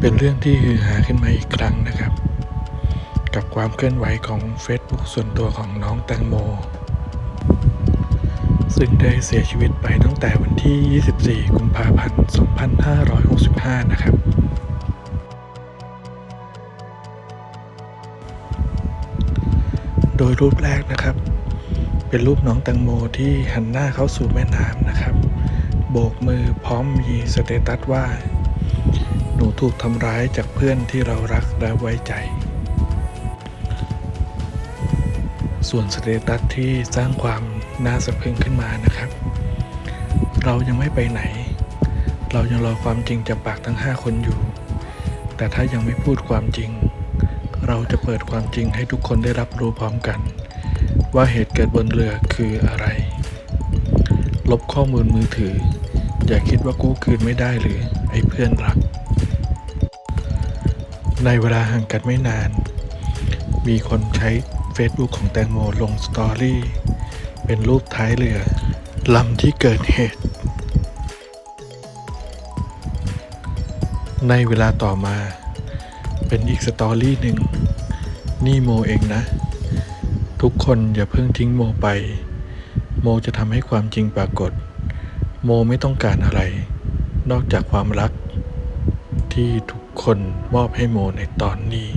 เป็นเรื่องที่ฮือฮาขึ้นมาอีกครั้งนะครับ กับความเคลื่อนไหวของ Facebook ส่วนตัวของน้องแตงโม ซึ่งได้เสียชีวิตไปตั้งแต่วันที่ 24 กุมภาพันธ์ 2565 นะครับโดยรูปแรกนะครับ เป็นรูปน้องแตงโมที่หันหน้าเข้าสู่แม่น้ำนะครับ โบกมือพร้อมมีสเตตัสว่า หนูถูกทำร้ายจากเพื่อนที่เรารักและไว้ใจ ส่วนสเตตัสที่สร้างความน่าสะพรึงขึ้นมานะครับ เรายังไม่ไปไหน เรายังรอความจริงจากปากทั้ง 5 คนอยู่ แต่ถ้ายังไม่พูดความจริง เราจะเปิดความจริงให้ทุกคนได้รับรู้พร้อมกัน ว่าเหตุเกิดบนเรือคืออะไร ลบข้อมูลมือถือ อย่าคิดว่ากู้คืนไม่ได้หรือไอ้เพื่อนรัก ในเวลาห่างกันไม่นาน มีคนใช้ Facebook ของแตงโมลงสตอรี่เป็นรูปท้ายเรือลำที่เกิดเหตุ ในเวลาต่อมา เป็นอีกสตอรี่หนึ่ง นี่โมเองนะ ทุกคนอย่าเพิ่งทิ้งโมไป โมจะทำให้ความจริงปรากฏ โมไม่ต้องการอะไร นอกจากความรัก ที่ทุกคนมอบให้โมในตอนนี้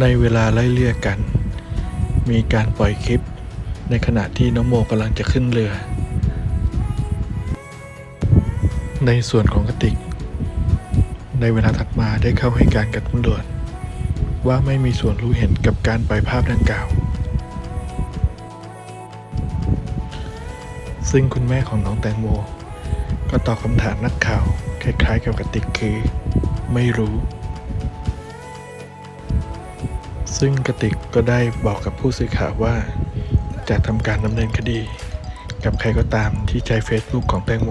ในเวลาไล่เลี่ยกัน มีการปล่อยคลิป ในขณะที่น้องโมกำลังจะขึ้นเรือ ในส่วนของกติก ในเวลาถัดมาได้เข้าให้การกับตำรวจว่าไม่มีส่วนรู้เห็นกับการปล่อยภาพดังกล่าว ซึ่งคุณแม่ของน้องแตงโม ก็ตอบคำถามนักข่าว คล้ายๆกับกติกคือ ไม่รู้ ซึ่งกติกก็ได้บอกกับผู้สื่อข่าวว่า จะทำการดำเนินคดี กับใครก็ตามที่ใช้ Facebook ของแตงโม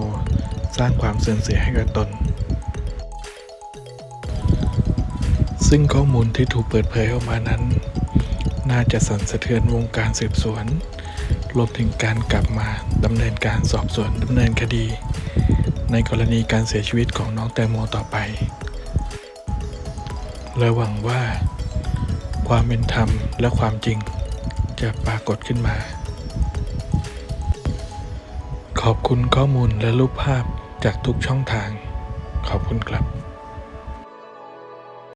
สร้างความเสื่อมเสียให้กับตน ซึ่งข้อมูลที่ถูกเปิดเผยออกมานั้น น่าจะสั่นสะเทือนวงการสืบสวนรวมถึงการกลับมาดำเนินการสอบสวนดำเนินคดี ในกรณีการเสียชีวิตของน้องแตงโมต่อไปและหวังว่า ความเป็นธรรมและความจริงจะปรากฏขึ้นมา ขอบคุณข้อมูลและรูปภาพจากทุกช่องทาง ขอบคุณครับ